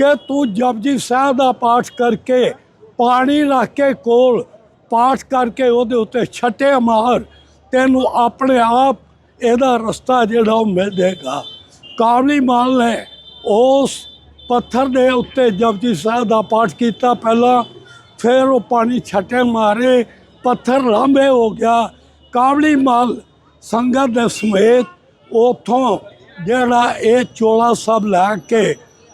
ਕਿ ਤੂੰ ਜਪਜੀ ਸਾਹਿਬ ਦਾ ਪਾਠ ਕਰਕੇ ਪਾਣੀ ਰੱਖ ਕੇ ਕੋਲ ਪਾਠ ਕਰਕੇ ਉਹਦੇ ਉੱਤੇ ਛੱਟੇ ਮਾਰ, ਤੈਨੂੰ ਆਪਣੇ ਆਪ ਇਹਦਾ ਰਸਤਾ ਜਿਹੜਾ ਉਹ ਮਿਲ ਜਾਏਗਾ। ਕਾਬਲੀ ਮਾਲ ਨੇ ਉਸ ਪੱਥਰ ਦੇ ਉੱਤੇ ਜਪਜੀ ਸਾਹਿਬ ਦਾ ਪਾਠ ਕੀਤਾ ਪਹਿਲਾਂ, ਫਿਰ ਉਹ ਪਾਣੀ ਛੱਟੇ ਮਾਰੇ, ਪੱਥਰ ਲਾਂਬੇ ਹੋ ਗਿਆ। ਕਾਬਲੀ ਮਾਲ ਸੰਗਤ ਦੇ ਸਮੇਤ ਉਥੋਂ ਜਿਹੜਾ ਇਹ ਚੋਲਾ ਸਭ ਲੈ ਕੇ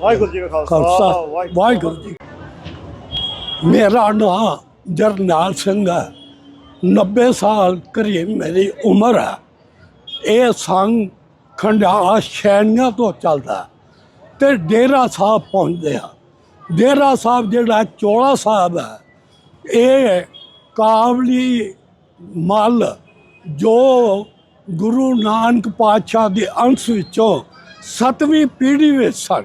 ਵਾਹਿਗੁਰੂ ਜੀ ਕਾ ਖਾਲਸਾ ਵਾਹਿਗੁਰੂ ਜੀ ਮੇਰਾ ਨਾਂ ਜਰਨੈਲ ਸਿੰਘ ਹੈ। 90 ਸਾਲ ਕਰੀਬ ਮੇਰੀ ਉਮਰ ਹੈ। ਇਹ ਸੰਗ ਖੰਡਾਲਾ ਸ਼ੈਣੀਆਂ ਤੋਂ ਚੱਲਦਾ ਤੇ ਡੇਰਾ ਸਾਹਿਬ ਪਹੁੰਚਦੇ ਆ ਡੇਰਾ ਸਾਹਿਬ ਜਿਹੜਾ ਚੋਲਾ ਸਾਹਿਬ ਹੈ। ਇਹ ਕਾਬਲੀ ਮਲ ਜੋ ਗੁਰੂ ਨਾਨਕ ਪਾਤਸ਼ਾਹ ਦੇ ਅੰਸ਼ ਵਿੱਚੋਂ ਸਤਵੀਂ ਪੀੜ੍ਹੀ ਵਿੱਚ ਸਨ।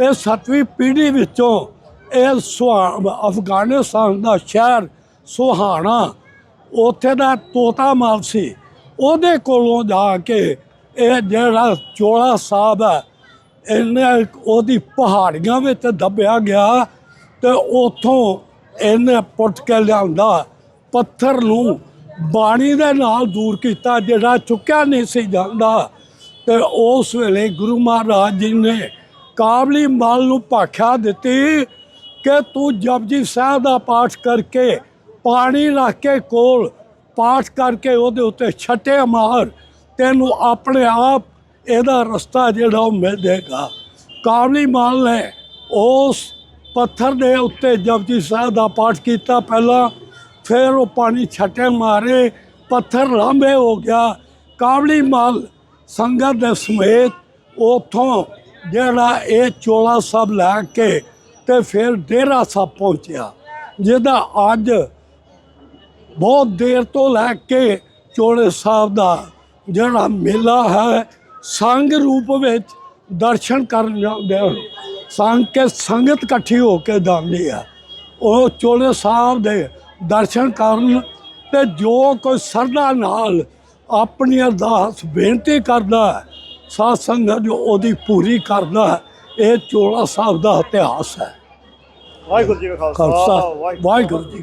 ਇਹ ਸੱਤਵੀਂ ਪੀੜ੍ਹੀ ਵਿੱਚੋਂ ਇਹ ਸੁਹਾ ਅਫਗਾਨਿਸਤਾਨ ਦਾ ਸ਼ਹਿਰ ਸੁਹਾਣਾ ਉੱਥੇ ਦਾ ਤੋਤਾ ਮਾਲ ਸੀ। ਉਹਦੇ ਕੋਲੋਂ ਜਾ ਕੇ ਇਹ ਜਿਹੜਾ ਚੋਲਾ ਸਾਹਿਬ ਹੈ, ਇਹਨੇ ਉਹਦੀ ਪਹਾੜੀਆਂ ਵਿੱਚ ਦੱਬਿਆ ਗਿਆ ਤੇ ਉਥੋਂ ਇਹਨੇ ਪੁੱਟ ਕੇ ਲਿਆਂਦਾ ਪੱਥਰ ਨੂੰ ਬਾਣੀ ਦੇ ਨਾਲ ਦੂਰ ਕੀਤਾ ਜਿਹੜਾ ਚੁੱਕਿਆ ਨਹੀਂ ਸੀ ਜਾਂਦਾ। ਤੇ ਉਸ ਵੇਲੇ ਗੁਰੂ ਮਹਾਰਾਜ ਜੀ ਨੇ ਕਾਬਲੀ ਮਲ ਨੂੰ ਭਾਖਿਆ ਦਿੱਤੀ ਕਿ ਤੂੰ ਜਪਜੀ ਸਾਹਿਬ ਦਾ ਪਾਠ ਕਰਕੇ ਪਾਣੀ ਰੱਖ ਕੇ ਕੋਲ ਪਾਠ ਕਰਕੇ ਉਹਦੇ ਉੱਤੇ ਛੱਟੇ ਮਾਰ, ਤੈਨੂੰ ਆਪਣੇ ਆਪ ਇਹਦਾ ਰਸਤਾ ਜਿਹੜਾ ਉਹ ਮਿਲ ਜਾਏਗਾ। ਕਾਬਲੀ ਮਾਲ ਨੇ ਉਸ ਪੱਥਰ ਦੇ ਉੱਤੇ ਜਪਜੀ ਸਾਹਿਬ ਦਾ ਪਾਠ ਕੀਤਾ ਪਹਿਲਾਂ, ਫਿਰ ਉਹ ਪਾਣੀ ਛੱਟੇ ਮਾਰੇ, ਪੱਥਰ ਲਾਂਬੇ ਹੋ ਗਿਆ। ਕਾਬਲੀ ਮਾਲ ਸੰਗਤ ਦੇ ਸਮੇਤ ਉਥੋਂ ਜਿਹੜਾ ਇਹ ਚੋਲਾ ਸਭ ਲੈ ਕੇ ਤੇ ਫਿਰ ਡੇਰਾ ਸਾਹਿਬ ਪਹੁੰਚਿਆ, ਜਿਹਦਾ ਅੱਜ ਬਹੁਤ ਦੇਰ ਤੋਂ ਲੈ ਕੇ ਚੋਲੇ ਸਾਹਿਬ ਦਾ ਜਿਹੜਾ ਮੇਲਾ ਹੈ, ਸੰਗ ਰੂਪ ਵਿੱਚ ਦਰਸ਼ਨ ਕਰਨ ਜਾਂਦੇ ਹਨ। ਸੰਗ ਕੇ ਸੰਗਤ ਇਕੱਠੀ ਹੋ ਕੇ ਜਾਂਦੀ ਹੈ। ਉਹ ਚੋਲੇ ਸਾਹਿਬ ਦੇ ਦਰਸ਼ਨ ਕਰਨ ਤੇ ਜੋ ਕੋਈ ਸਰਦਾ ਨਾਲ ਆਪਣੀ ਅਰਦਾਸ ਬੇਨਤੀ ਕਰਦਾ ਹੈ ਸਾਧ ਸੰਗਤ ਜੋ ਉਹਦੀ ਪੂਰੀ ਕਰਦਾ ਹੈ ਇਹ ਚੋਲਾ ਸਾਹਿਬ ਦਾ ਇਤਿਹਾਸ ਹੈ। ਵਾਹਿਗੁਰੂ ਜੀ ਕਾ ਖਾਲਸਾ ਵਾਹਿਗੁਰੂ ਜੀ